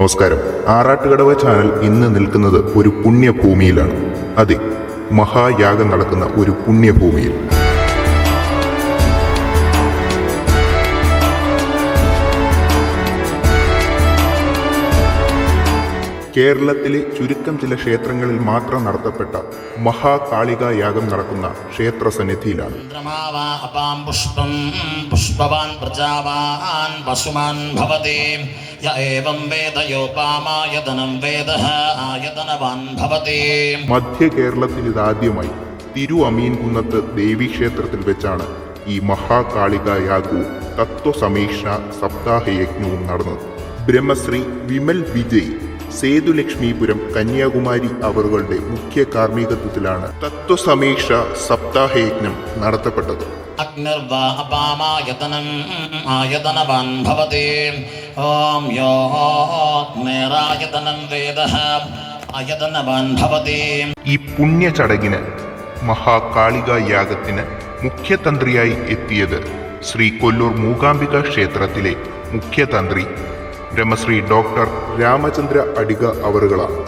നമസ്കാരം. ആറാട്ടുകടവ ചാനൽ ഇന്ന് നിൽക്കുന്നത് ഒരു പുണ്യഭൂമിയിലാണ്. അതെ മഹായാഗം നടക്കുന്ന ഒരു പുണ്യഭൂമിയിൽ. കേരളത്തിലെ ചുരുക്കം ചില ക്ഷേത്രങ്ങളിൽ മാത്രം നടത്തപ്പെട്ട മഹാകാളിക യാഗം നടക്കുന്ന ക്ഷേത്ര സന്നിധിയിലാണ് മധ്യ കേരളത്തിൽ ഇതാദ്യമായി തിരു അമീൻകുന്നത്ത് ദേവീക്ഷേത്രത്തിൽ വെച്ചാണ് ഈ മഹാകാളിക യാഗവും തത്വസമീക്ഷ സപ്താഹയജ്ഞവും നടന്നത്. ബ്രഹ്മശ്രീ വിമൽ വിജയ് സേതുലക്ഷ്മിപുരം കന്യാകുമാരി അവറുകളുടെ മുഖ്യ കാർമ്മികത്വത്തിലാണ് തത്വസമീക്ഷ സപ്താഹയജ്ഞം നടത്തപ്പെട്ടത്. ഈ പുണ്യ ചടങ്ങിന് മഹാകാളിക യാഗത്തിന് മുഖ്യതന്ത്രിയായി എത്തിയത് ശ്രീ കൊല്ലൂർ മൂകാംബിക ക്ഷേത്രത്തിലെ മുഖ്യതന്ത്രി ബ്രഹ്മശ്രീ ഡോക്ടർ രാമചന്ദ്ര അടിക അവറുകളാണ്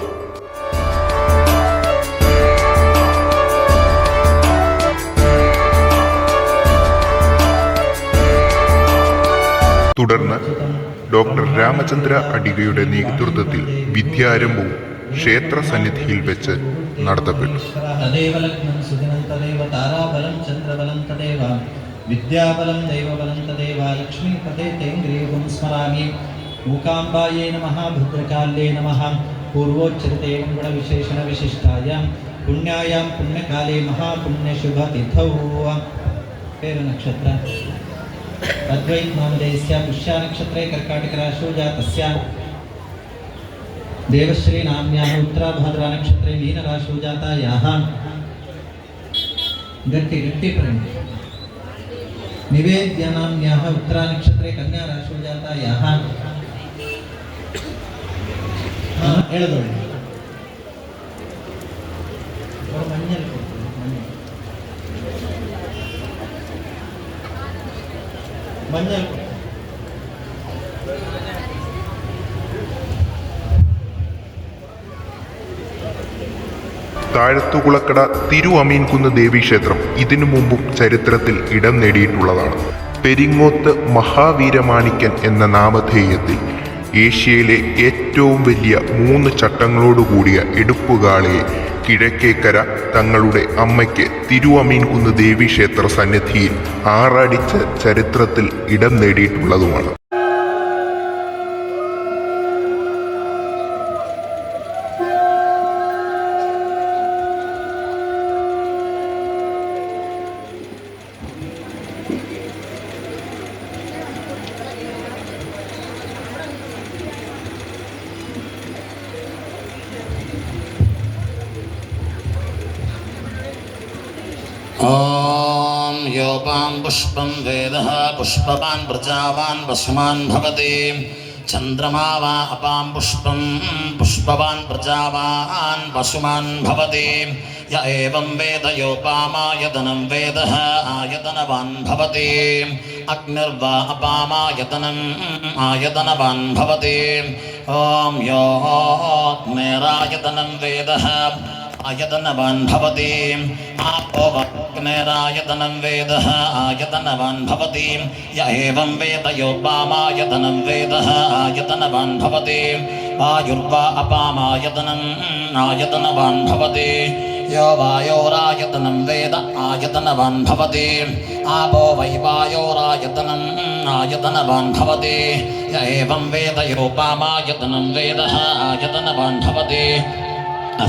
തുടർന്ന് ഡോക്ടർ രാമചന്ദ്ര അടികയുടെ നേതൃത്വത്തിൽ വിദ്യാരംഭവും ക്ഷേത്ര സന്നിധിയിൽ വെച്ച് നടത്തപ്പെട്ടു. വിദ്യാബലം ദൈവബലം തദേവ. ലക്ഷ്മി പദേ തേന്ദ്രിയവും സ്മരാമി. मूकाम्बायै नमः, भद्रकाल्ये नमः, पूर्वोच्चरिते गुणविशेषणविशिष्टायां पुण्यायां पुण्यकाले महापुण्यशुभतिथौ। पेरुनक्षत्र अद्वैत नामधेयस्य पुष्यानक्षत्रे कर्काटकराशौ जातस्य देवश्रीनाम्याः उत्तराभाद्रानक्षत्रे मीनराशौ जातायाः गट्टि गट्टि प्रणि निवेद्यनाम्याः उत्तरानक्षत्रे कन्याराशौ जातायाः എഴുതോളി മഞ്ഞൾ മഞ്ഞൾ. താഴത്തുകുളക്കട തിരു അമീൻകുന്ന് ദേവീക്ഷേത്രം ഇതിനു മുമ്പും ചരിത്രത്തിൽ ഇടം നേടിയിട്ടുള്ളതാണ്. പെരിങ്ങോത്ത് മഹാവീരമാണിക്യൻ എന്ന നാമധേയത്തിൽ ഏഷ്യയിലെ ഏറ്റവും വലിയ മൂന്ന് ചട്ടങ്ങളോടുകൂടിയ എടുപ്പുകാളയെ കിഴക്കേക്കര തങ്ങളുടെ അമ്മയ്ക്ക് തിരുവമീൻകുന്ന് ദേവീക്ഷേത്ര സന്നിധിയിൽ ആറാടിച്ച ചരിത്രത്തിൽ ഇടം നേടിയിട്ടുള്ളതുമാണ്. पुष्पं वेदः पुष्पवान् प्रजावान् वसुमान् भवति चन्द्रमा वा अपां पुष्पं पुष्पवान् प्रजावान् वसुमान् भवति य एवं वेद योपामायतनं वेदः आयतनवान् भवति अग्निर्वा अपामायतनम् आयतनवान् भवति ॐ योऽग्निरायतनं वेदः आयतनवान् भवति आपो वग्नेरायतनं वेदः आयतनवान् भवति य एवं वेद योपामायतनं वेदः आयतनवान् भवति वायुर्वा अपामायतनम् आयतनवान् भवति यो वायोरायतनं वेद आयतनवान् भवति आपो वै वायोरायतनम् आयतनवान् भवति य एवं वेद योपामायतनं वेदः आयतनवान् भवति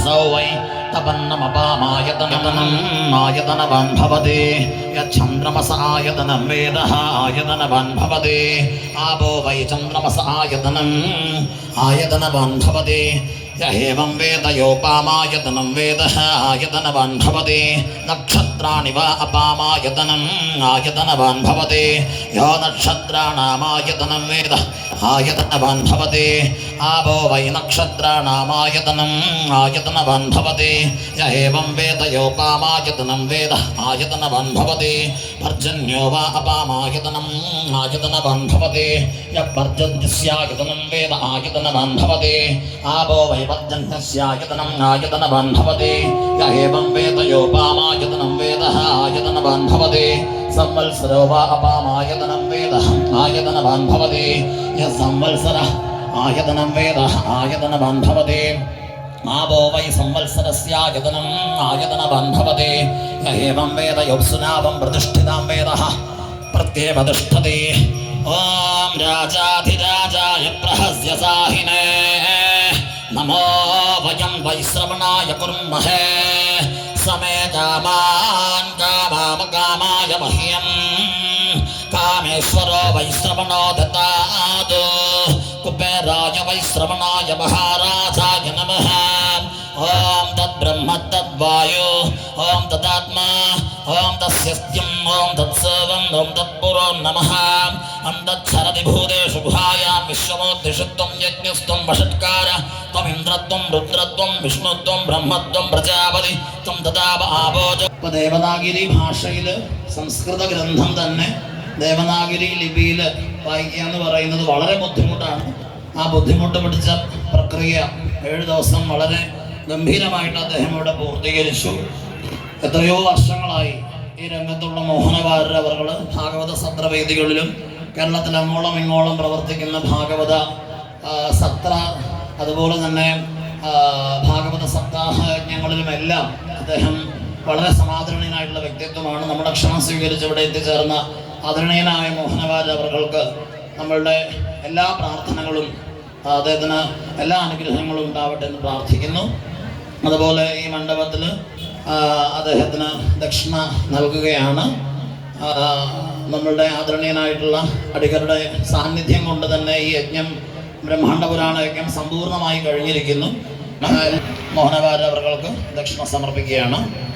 असौ वै तपन्नमपामायतनम् आयतनवान् भवति यच्छन्द्रमस आयतनं वेदः आयतनवान् भवति आपो वै चन्द्रमस आयतनम् आयतनवान् भवति य एवं वेद योपामायतनं वेदः आयतनवान् भवति नक्षत्राणि वा अपामायतनम् आयतनवान् भवति यो नक्षत्राणामायतनं वेद आयतनवान् भवति आवो वै नक्षत्राणामायतनम् आयतनवन् भवति य एवं वेद योपामायतनं वेद आयतनवन् भवति पर्जन्यो वा अपामायतनम् आयतनवन् भवति यः पर्जन्यस्यायतनं वेद आयतनवन् भवति आवो वै पर्जन्यस्यायतनम् आयतनवन् भवति य एवं वेद योपामायतनं वेदः आयतनवन् भवति संवत्सरो वा अपामायतनं वेदः आयतनवान् भवति यः संवत्सरः ఆయతనం వేద ఆయతన బంధవతే మావో వై సంవత్సరస్యాయతనం ఆయతన బంధవతే ఏం వేద యోత్సునావం ప్రతిష్ఠితాం వేద ప్రత్యేవతిష్ఠతే ఓం రాజాధిరాజాయ ప్రహస్య సాహినే నమో వయం వైశ్రవణాయ కుర్మహే సమే కామాన్ కామామ కామాయ మహ్యం కామేశ్వరో వైశ్రవణో దత్తా കുബേരായ വൈശ്രവണായ മഹാരാജായ നമഃ ഓം തദ്ബ്രഹ്മ തദ്വായു ഓം തദാത്മാ ഓം തസ്യസ്ത്യം ഓം തത്സവം ഓം തത്പുരോ നമ അന്തക്ഷരതി ഭൂതേഷു ഗുഹായാം വിശ്വമോദ്ദിഷത്വം യജ്ഞസ്ത്വം വഷട്കാര ത്വമിന്ദ്രത്വം രുദ്രത്വം വിഷ്ണുത്വം ബ്രഹ്മത്വം പ്രജാപതി ത്വം തഥാപ ആപോജ ഇപ്പൊ ദേവനാഗിരി ഭാഷയിൽ സംസ്കൃത ഗ്രന്ഥം തന്നെ ദേവനാഗിരി ലിപിയിൽ വായിക്കുക എന്ന് പറയുന്നത് വളരെ ബുദ്ധിമുട്ടാണ്. ആ ബുദ്ധിമുട്ട് പിടിച്ച പ്രക്രിയ ഏഴ് ദിവസം വളരെ ഗംഭീരമായിട്ട് അദ്ദേഹം ഇവിടെ പൂർത്തീകരിച്ചു. എത്രയോ വർഷങ്ങളായി ഈ രംഗത്തുള്ള മോഹനകാരർ അവർ ഭാഗവത സത്രവേദികളിലും കേരളത്തിൽ അങ്ങോളം ഇങ്ങോളം പ്രവർത്തിക്കുന്ന ഭാഗവത സത്ര അതുപോലെ തന്നെ ഭാഗവത സപ്താഹ യജ്ഞങ്ങളിലുമെല്ലാം അദ്ദേഹം വളരെ സമാദരണീയനായിട്ടുള്ള വ്യക്തിത്വമാണ്. നമ്മുടെ ക്ഷണം സ്വീകരിച്ച് ഇവിടെ എത്തിച്ചേർന്ന ആദരണീയനായ അവർക്ക് നമ്മളുടെ എല്ലാ പ്രാർത്ഥനകളും അദ്ദേഹത്തിന് എല്ലാ അനുഗ്രഹങ്ങളും ഉണ്ടാവട്ടെ എന്ന് പ്രാർത്ഥിക്കുന്നു. അതുപോലെ ഈ മണ്ഡപത്തിൽ അദ്ദേഹത്തിന് ദക്ഷിണ നൽകുകയാണ്. നമ്മളുടെ ആദരണീയനായിട്ടുള്ള അടികരുടെ സാന്നിധ്യം കൊണ്ട് തന്നെ ഈ യജ്ഞം ബ്രഹ്മാണ്ഡ പുരാണ യജ്ഞം സമ്പൂർണമായി കഴിഞ്ഞിരിക്കുന്നു. ആ, മോഹനകാര അവർക്ക് ദക്ഷിണ സമർപ്പിക്കുകയാണ്.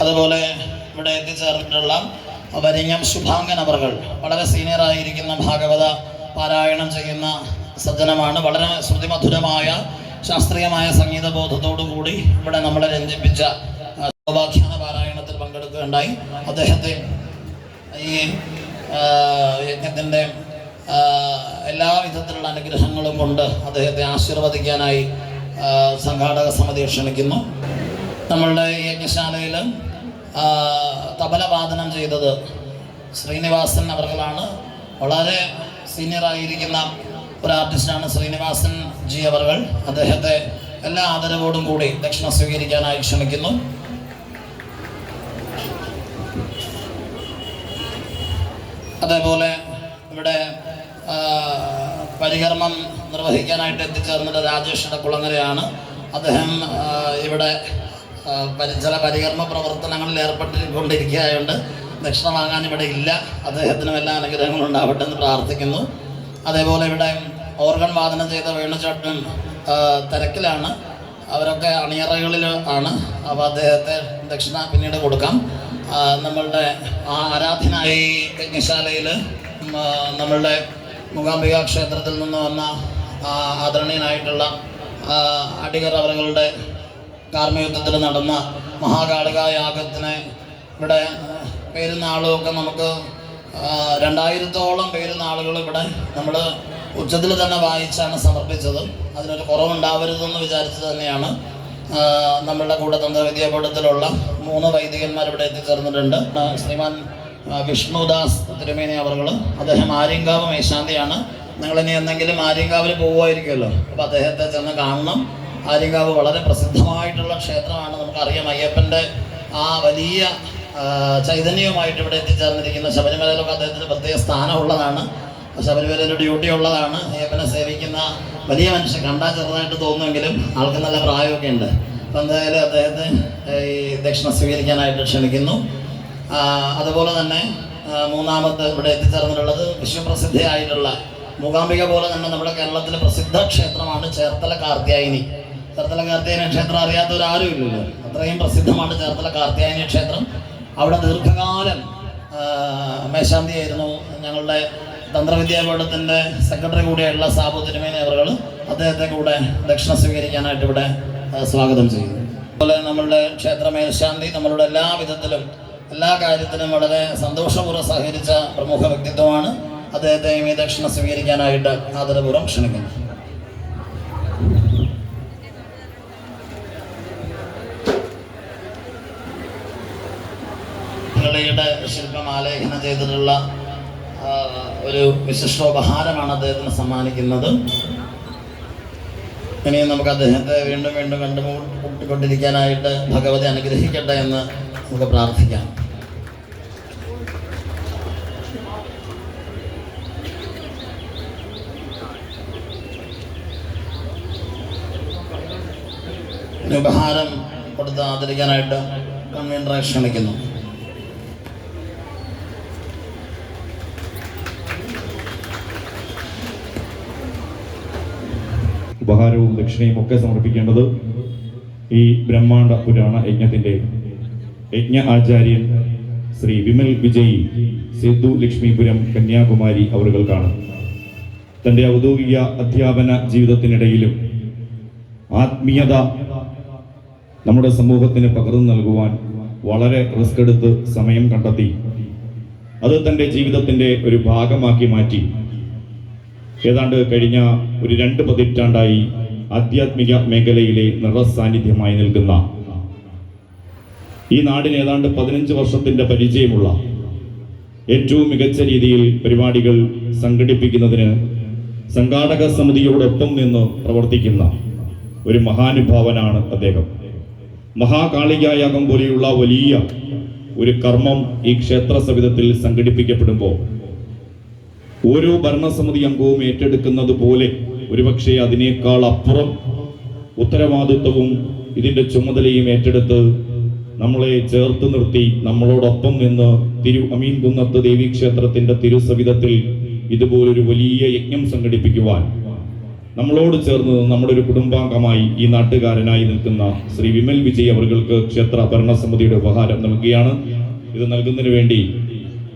അതുപോലെ ഇവിടെ എത്തിച്ചേർന്നിട്ടുള്ള വരിഞ്ഞം ശുഭാംഗൻ അവർ വളരെ സീനിയറായിരിക്കുന്ന ഭാഗവത പാരായണം ചെയ്യുന്ന സജ്ജനമാണ്. വളരെ ശ്രുതിമധുരമായ ശാസ്ത്രീയമായ സംഗീത ബോധത്തോടു കൂടി ഇവിടെ നമ്മളെ രഞ്ജിപ്പിച്ച ശോഭാഖ്യാന പാരായണത്തിൽ പങ്കെടുക്കുകയുണ്ടായി. അദ്ദേഹത്തെ ഈ യജ്ഞത്തിന്റെ എല്ലാ വിധത്തിലുള്ള അനുഗ്രഹങ്ങളും കൊണ്ട് അദ്ദേഹത്തെ ആശീർവദിക്കാനായി സംഘാടക സമിതി ക്ഷണിക്കുന്നു. നമ്മളുടെ ഈ തബല വാദനം ചെയ്തത് ശ്രീനിവാസൻ അവർകളാണ്. വളരെ സീനിയറായിരിക്കുന്ന ഒരു ആർട്ടിസ്റ്റാണ് ശ്രീനിവാസൻ ജി അവർകൾ അദ്ദേഹത്തെ എല്ലാ ആദരവോടും കൂടി ദക്ഷിണ സ്വീകരിക്കാനായി ക്ഷണിക്കുന്നു. അതേപോലെ ഇവിടെ പരികർമ്മം നിർവഹിക്കാനായിട്ട് എത്തിച്ചേർന്നത് രാജേഷിന്റെ കുളങ്ങരയാണ്. അദ്ദേഹം ഇവിടെ ചില പരികർമ്മ പ്രവർത്തനങ്ങളിൽ ഏർപ്പെട്ടുകൊണ്ടിരിക്കുകയായതുകൊണ്ട് ദക്ഷിണ വാങ്ങാൻ ഇവിടെ ഇല്ല. അദ്ദേഹത്തിനും എല്ലാ അനുഗ്രഹങ്ങളും ഉണ്ടാവട്ടെ എന്ന് പ്രാർത്ഥിക്കുന്നു. അതേപോലെ ഇവിടെ ഓർഗൺ വാദനം ചെയ്ത വേണുചേട്ടൻ തിരക്കിലാണ്. അവരൊക്കെ അണിയറകളിൽ ആണ്. അപ്പോൾ അദ്ദേഹത്തെ ദക്ഷിണ പിന്നീട് കൊടുക്കാം. നമ്മളുടെ ആരാധനായി യജ്ഞശാലയിൽ നമ്മളുടെ മൂകാംബിക ക്ഷേത്രത്തിൽ നിന്ന് വന്ന ആദരണീയനായിട്ടുള്ള അടികർ അവരുടെ കാർമ്മികത്വത്തിൽ നടന്ന മഹാകാളിക യാഗത്തിന് ഇവിടെ പേരുന്ന ആളുമൊക്കെ നമുക്ക് രണ്ടായിരത്തോളം പേരുന്ന ആളുകൾ ഇവിടെ നമ്മൾ ഉച്ചത്തിൽ തന്നെ വായിച്ചാണ് സമർപ്പിച്ചത്. അതിനൊരു കുറവുണ്ടാവരുതെന്ന് വിചാരിച്ച് തന്നെയാണ് നമ്മളുടെ കൂടെ തന്ത്രവിദ്യാപീഠത്തിലുള്ള മൂന്ന് വൈദികന്മാർ ഇവിടെ എത്തിച്ചേർന്നിട്ടുണ്ട്. ശ്രീമാൻ വിഷ്ണുദാസ് തിരുമേനി അവർകൾ അദ്ദേഹം ആര്യങ്കാവ് മേശാന്തിയാണ്. നിങ്ങളിനി എന്തെങ്കിലും ആര്യങ്കാവിൽ പോകുമായിരിക്കുമല്ലോ അപ്പോൾ അദ്ദേഹത്തെ ചെന്ന് കാണണം. ആര്യങ്കാവ് വളരെ പ്രസിദ്ധമായിട്ടുള്ള ക്ഷേത്രമാണ്. നമുക്കറിയാം അയ്യപ്പന്റെ ആ വലിയ ചൈതന്യവുമായിട്ട് ഇവിടെ എത്തിച്ചേർന്നിരിക്കുന്ന ശബരിമലയിലൊക്കെ അദ്ദേഹത്തിന് പ്രത്യേക സ്ഥാനമുള്ളതാണ്. ശബരിമലയിൽ ഡ്യൂട്ടി ഉള്ളതാണ്. അയ്യപ്പനെ സേവിക്കുന്ന വലിയ മനുഷ്യൻ. കണ്ടാൽ ചെറുതായിട്ട് തോന്നുമെങ്കിലും ആൾക്ക് നല്ല പ്രായമൊക്കെ ഉണ്ട്. അപ്പം എന്തായാലും അദ്ദേഹത്തെ ഈ ദക്ഷിണ സ്വീകരിക്കാനായിട്ട് ക്ഷണിക്കുന്നു. അതുപോലെ തന്നെ മൂന്നാമത്തെ ഇവിടെ എത്തിച്ചേർന്നിട്ടുള്ളത് വിശ്വപ്രസിദ്ധയായിട്ടുള്ള മൂകാംബിക പോലെ തന്നെ നമ്മുടെ കേരളത്തിലെ പ്രസിദ്ധ ക്ഷേത്രമാണ് ചേർത്തല കാർത്തിയായിനി ചേർത്തല കാർത്യായനി ക്ഷേത്രം അറിയാത്തവരാരും ഇല്ലല്ലോ. അത്രയും പ്രസിദ്ധമാണ് ചേർത്തല കാർത്തിയായനി ക്ഷേത്രം. അവിടെ ദീർഘകാലം മേശാന്തിയായിരുന്നു ഞങ്ങളുടെ തന്ത്രവിദ്യാപീഠത്തിന്റെ സെക്രട്ടറി കൂടിയായിട്ടുള്ള സാബു തിരുമേനി അവർ അദ്ദേഹത്തെ കൂടെ ദക്ഷിണ സ്വീകരിക്കാനായിട്ട് ഇവിടെ സ്വാഗതം ചെയ്യുന്നു അതുപോലെ നമ്മളുടെ ക്ഷേത്ര മേൽശാന്തി നമ്മളുടെ എല്ലാ വിധത്തിലും എല്ലാ കാര്യത്തിലും വളരെ സന്തോഷപൂർവം സഹകരിച്ച പ്രമുഖ വ്യക്തിത്വമാണ്. അദ്ദേഹത്തെ ഈ ദക്ഷിണ സ്വീകരിക്കാനായിട്ട് ആദരപൂർവം ക്ഷണിക്കുന്നു. ആലേഖനം ചെയ്തിട്ടുള്ള ഒരു വിശിഷ്ടോപഹാരമാണ് അദ്ദേഹത്തിന് സമ്മാനിക്കുന്നത്. ഇനിയും നമുക്ക് അദ്ദേഹത്തെ വീണ്ടും വീണ്ടും കണ്ടുമുട്ടിക്കൊണ്ടിരിക്കാനായിട്ട് ഭഗവതി അനുഗ്രഹിക്കട്ടെ എന്ന് നമുക്ക് പ്രാർത്ഥിക്കാം. ഉപഹാരം കൊടുത്ത് ആദരിക്കാനായിട്ട് കൺവീനറെ ക്ഷണിക്കുന്നു. ഉപഹാരവും ദക്ഷിണയും ഒക്കെ സമർപ്പിക്കേണ്ടത് ഈ ബ്രഹ്മാണ്ട പുരാണ യജ്ഞത്തിന്റെ യജ്ഞ ആചാര്യൻ ശ്രീ വിമൽ വിജയ് സിദ്ധു ലക്ഷ്മിപുരം കന്യാകുമാരി അവറുകൾക്കാണ്. തന്റെ ഔദ്യോഗിക അധ്യാപന ജീവിതത്തിനിടയിലും ആത്മീയത നമ്മുടെ സമൂഹത്തിന് പകർന്നു നൽകുവാൻ വളരെ റിസ്ക് എടുത്ത് സമയം കണ്ടെത്തി. അത് തന്റെ ജീവിതത്തിന്റെ ഒരു ഭാഗമാക്കി മാറ്റി. ഏതാണ്ട് കഴിഞ്ഞ ഒരു രണ്ട് പതിറ്റാണ്ടായി ആധ്യാത്മിക മേഖലയിലെ നിറസാന്നിധ്യമായി നിൽക്കുന്ന ഈ നാടിന് ഏതാണ്ട് പതിനഞ്ച് വർഷത്തിന്റെ പരിചയമുള്ള ഏറ്റവും മികച്ച രീതിയിൽ പരിപാടികൾ സംഘടിപ്പിക്കുന്നതിന് സംഘാടക സമിതിയോടൊപ്പം നിന്ന് പ്രവർത്തിക്കുന്ന ഒരു മഹാനുഭാവനാണ് അദ്ദേഹം. മഹാകാളികായാഗം പോലെയുള്ള വലിയ ഒരു കർമ്മം ഈ ക്ഷേത്ര സവിധത്തിൽ സംഘടിപ്പിക്കപ്പെടുമ്പോൾ ഓരോ ഭരണസമിതി അംഗവും ഏറ്റെടുക്കുന്നത് പോലെ ഒരുപക്ഷെ അതിനേക്കാൾ അപ്പുറം ഉത്തരവാദിത്വവും ഇതിന്റെ ചുമതലയും ഏറ്റെടുത്ത് നമ്മളെ ചേർത്ത് നിർത്തി നമ്മളോടൊപ്പം നിന്ന് തിരു അമീൻ കുന്നത്ത് ദേവീക്ഷേത്രത്തിന്റെ തിരുസവിധത്തിൽ ഇതുപോലൊരു വലിയ യജ്ഞം സംഘടിപ്പിക്കുവാൻ നമ്മളോട് ചേർന്ന് നമ്മുടെ ഒരു കുടുംബാംഗമായി ഈ നാട്ടുകാരനായി നിൽക്കുന്ന ശ്രീ വിമൽ വിജയ് അവർക്ക് ക്ഷേത്ര ഭരണസമിതിയുടെ ഉപഹാരം നൽകുകയാണ്. ഇത് നൽകുന്നതിന് വേണ്ടി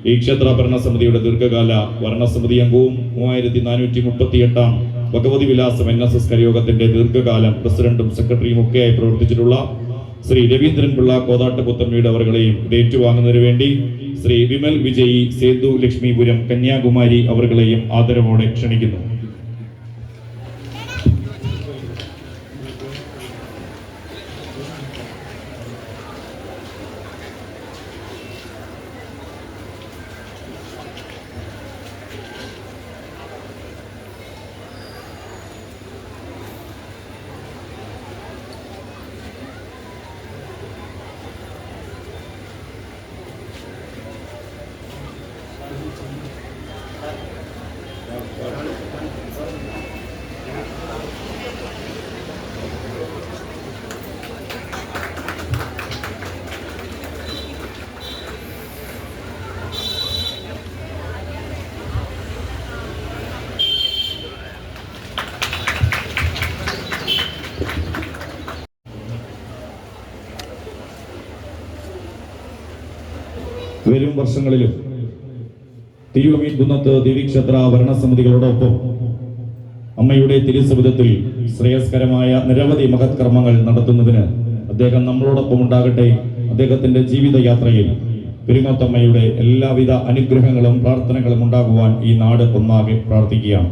ഈ ക്ഷേത്ര ഭരണസമിതിയുടെ ദീർഘകാല ഭരണസമിതി അംഗവും മൂവായിരത്തി നാനൂറ്റി മുപ്പത്തി എട്ടാം ഭഗവതി വിലാസം എൻ എസ് എസ് കരയോഗത്തിന്റെ ദീർഘകാലം പ്രസിഡന്റും സെക്രട്ടറിയും ഒക്കെയായി പ്രവർത്തിച്ചിട്ടുള്ള ശ്രീ രവീന്ദ്രൻ പിള്ള കോതാട്ട് പുത്തമ്മയുടെ ഇത് ഏറ്റുവാങ്ങുന്നതിന് വേണ്ടി ശ്രീ വിമൽ വിജയി സേതു ലക്ഷ്മിപുരം കന്യാകുമാരി അവർകളെയും ആദരവോടെ ക്ഷണിക്കുന്നു. വരും വർഷങ്ങളിലും തിരുവമീൻ കുന്നത്ത് ദേവീക്ഷേത്ര ഭരണസമിതികളോടൊപ്പം അമ്മയുടെ തിരുസവിധത്തിൽ ശ്രേയസ്കരമായ നിരവധി മഹത് കർമ്മങ്ങൾ നടത്തുന്നതിന് അദ്ദേഹം നമ്മളോടൊപ്പം ഉണ്ടാകട്ടെ. അദ്ദേഹത്തിന്റെ ജീവിതയാത്രയിൽ പെരുമത്തമ്മയുടെ എല്ലാവിധ അനുഗ്രഹങ്ങളും പ്രാർത്ഥനകളും ഉണ്ടാകുവാൻ ഈ നാട് ഒന്നാകെ പ്രാർത്ഥിക്കുകയാണ്.